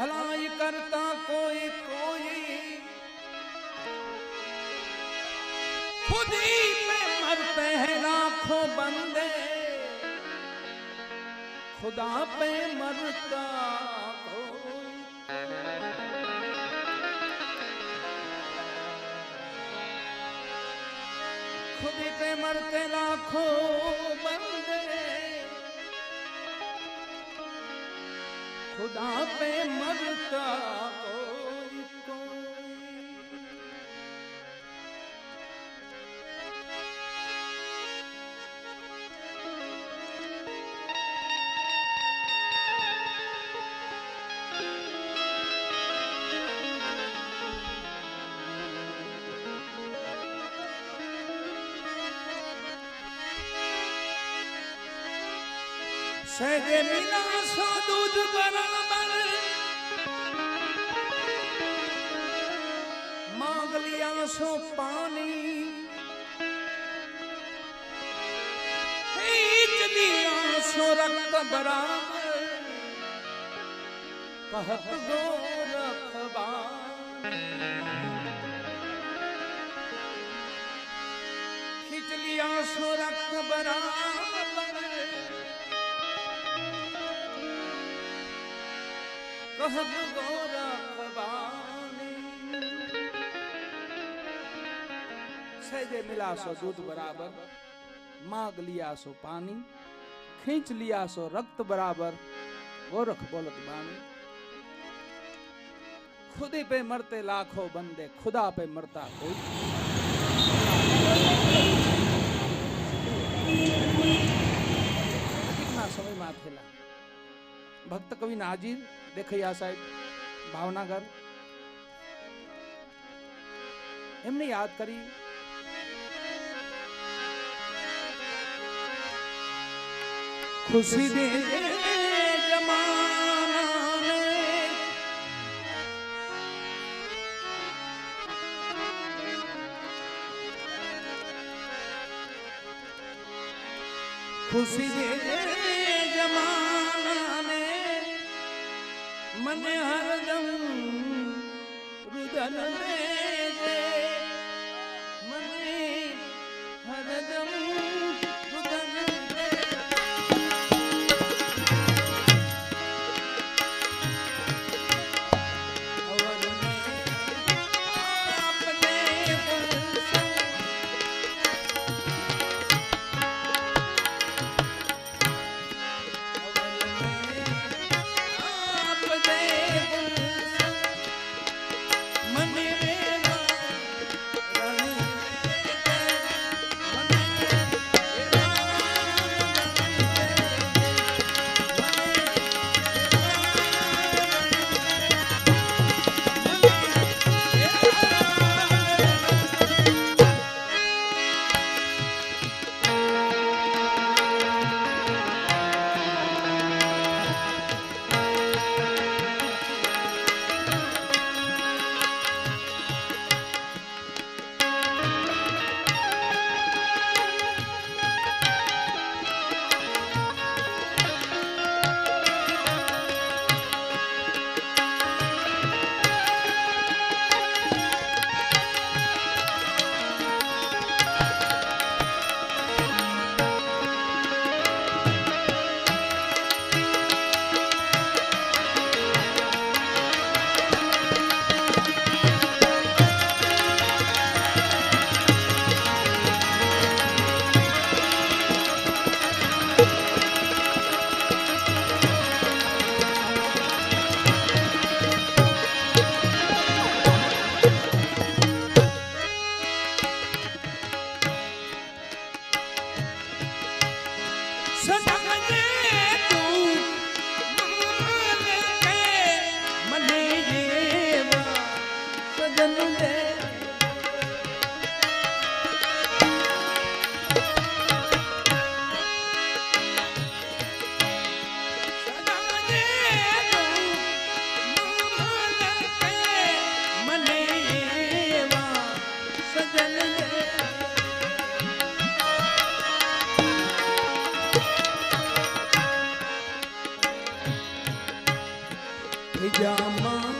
भलाई करता कोई कोई। खुद ही पे मरते हैं लाखों बंदे। खुदा पे मरता खुद पे मरते लाखों। खुदा पे मरता। સજે મિલા સો દૂધ બરાબર માંગલિયા સો પાણી. ઇચલિયા સો રક્ત બરાબર. કહત ગોરખબા ખીચલિયા સો રક્ત બરાબર. सजे मिला सो दूध बराबर, मांग लिया सो पानी, खींच लिया सो रक्त बराबर, गोरख बोलत बानी। खुदी पे मरते लाखों बंदे, खुदा पे मरता कोई। कितना समय माथेला भक्त कवि नाजिर દેખૈયા સાહેબ ભાવનગર એમને યાદ કરી ખુશી દે જમાનાને ખુશી દે જમાનાને मन हरदम रुदन में শোনা થઈ